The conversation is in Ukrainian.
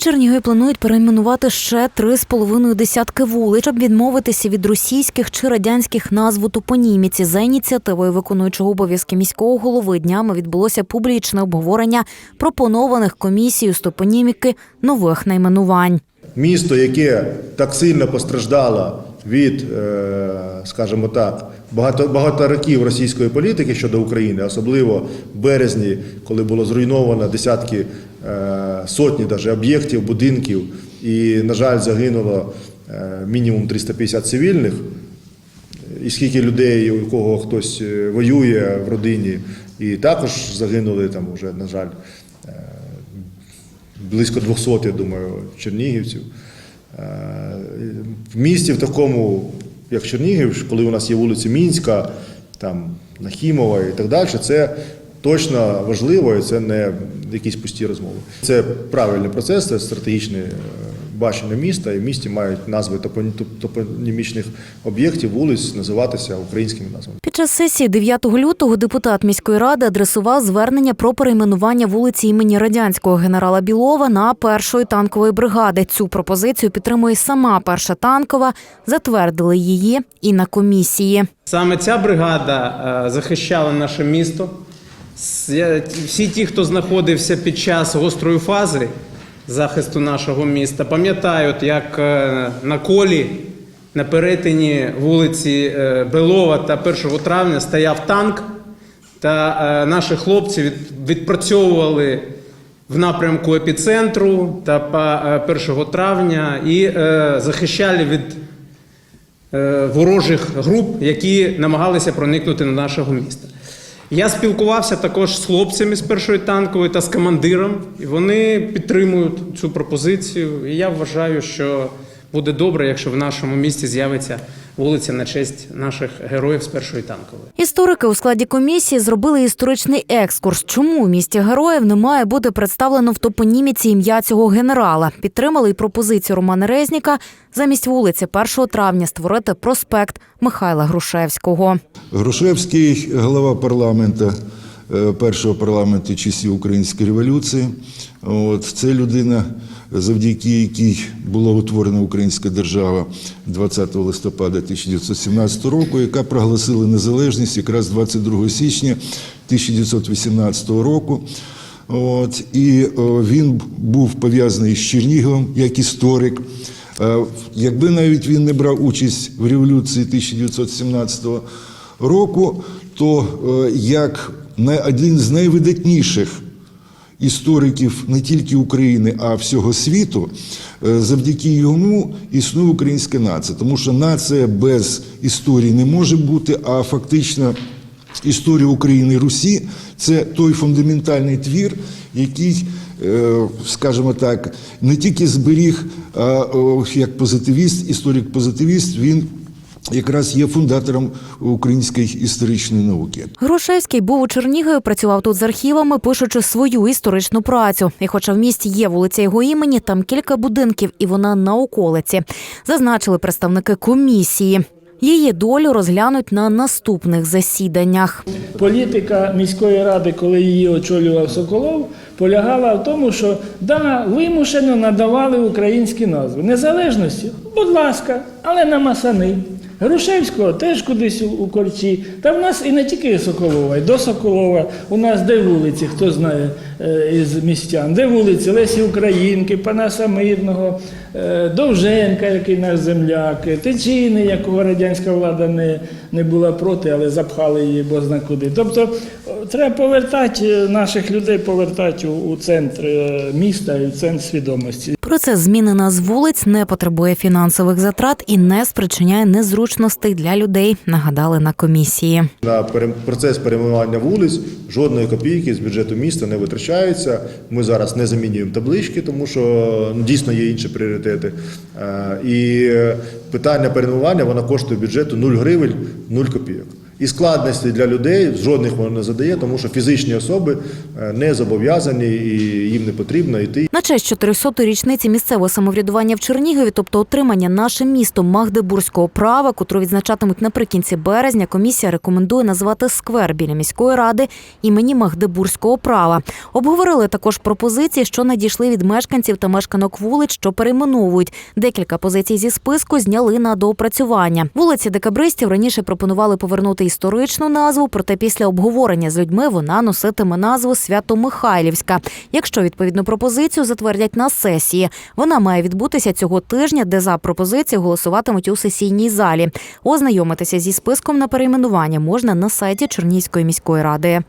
Чернігові планують перейменувати ще три з половиною десятки вулиць, щоб відмовитися від російських чи радянських назв у топоніміці. За ініціативою виконуючого обов'язки міського голови днями відбулося публічне обговорення пропонованих комісією з топоніміки нових найменувань. Місто, яке так сильно постраждало від, е, скажімо так, багато, багато років російської політики щодо України, особливо в березні, коли було зруйновано десятки е, сотні даже об'єктів, будинків, і, на жаль, загинуло е, мінімум 350 цивільних. І скільки людей, у кого хтось воює в родині, і також загинули там вже, на жаль, близько 200, я думаю, чернігівців. Е, В місті в такому, як Чернігів, коли у нас є вулиця Мінська, там Нахімова і так далі, це точно важливо і це не якісь пусті розмови. Це правильний процес, це стратегічне е, бачення міста, і в місті мають назви топоні- топонімічних об'єктів, вулиць називатися українськими назвами. Під час сесії 9 лютого депутат міської ради адресував звернення про перейменування вулиці імені радянського генерала Білова на першої танкової бригади. Цю пропозицію підтримує сама перша танкова. Затвердили її і на комісії. Саме ця бригада е, захищала наше місто. Всі ті, хто знаходився під час гострої фази захисту нашого міста, пам'ятають, як е, на колі на перетині вулиці е, Белова та 1 травня стояв танк, та е, наші хлопці відпрацьовували в напрямку епіцентру та е, 1 травня і захищали від ворожих груп, які намагалися проникнути на нашого міста. Я спілкувався також з хлопцями з першої танкової та з командиром, і вони підтримують цю пропозицію. І я вважаю, що буде добре, якщо в нашому місті з'явиться вулиця на честь наших героїв з першої танкової. Історики у складі комісії зробили історичний екскурс. Чому у місті героїв не має бути представлено в топоніміці ім'я цього генерала? Підтримали й пропозицію Романа Резніка замість вулиці 1 травня створити проспект Михайла Грушевського. Грушевський, голова парламенту, першого парламенту часів Української революції. От, це людина, завдяки якій була утворена Українська держава 20 листопада 1917 року, яка проголосила незалежність якраз 22 січня 1918 року. От, і о, він був пов'язаний з Черніговом як історик. Е, Якби навіть він не брав участь в революції 1917 року, то е, як один з найвидатніших істориків не тільки України, а всього світу, е, завдяки йому існує українська нація. Тому що нація без історії не може бути, а фактично історія України і Русі це той фундаментальний твір, який, е, скажімо так, не тільки зберіг а, як позитивіст, історик-позитивіст, він якраз є фундатором української історичної науки. Грушевський був у Чернігові, працював тут з архівами, пишучи свою історичну працю. І хоча в місті є вулиця його імені, там кілька будинків, і вона на околиці. Зазначили представники комісії. Її долю розглянуть на наступних засіданнях. Політика міської ради, коли її очолював Соколов, полягала в тому, що да, вимушено надавали українські назви. Незалежності, будь ласка, але на масани. Грушевського теж кудись у- корчі. Та в нас і не тільки Соколова, і до Соколова. У нас де вулиці, хто знає е, із містян, де вулиці Лесі Українки, Панаса Мирного, е, Довженка, який наш земляк, е, Тичини, якого радянська влада не, не була проти, але запхали її бозна куди. Тобто треба повертати наших людей, повертати у, у центр е, міста і в центр свідомості. Процес зміни назв вулиць не потребує фінансових затрат і не спричиняє незручностей для людей. Нагадали на комісії. На процес перейменування вулиць жодної копійки з бюджету міста не витрачається. Ми зараз не замінюємо таблички, тому що ну, дійсно є інші пріоритети. Е, І е, питання перейменування воно коштує бюджету 0 гривень, 0 копійок. І складності для людей жодних воно не задає, тому що фізичні особи е, не зобов'язані і їм не потрібно йти На честь 400-ї річниці місцевого самоврядування в Чернігові, тобто отримання нашим містом Магдебурзького права, котру відзначатимуть наприкінці березня, комісія рекомендує назвати сквер біля міської ради імені Магдебурзького права. Обговорили також пропозиції, що надійшли від мешканців та мешканок вулиць, що перейменовують. Декілька позицій зі списку зняли на доопрацювання. Вулиці декабристів раніше пропонували повернути історичну назву, проте після обговорення з людьми вона носитиме назву Свято-Михайлівська. Якщо відповідну пропозицію затвердять на сесії, вона має відбутися цього тижня, де за пропозиції голосуватимуть у сесійній залі. Ознайомитися зі списком на перейменування можна на сайті Чернігівської міської ради.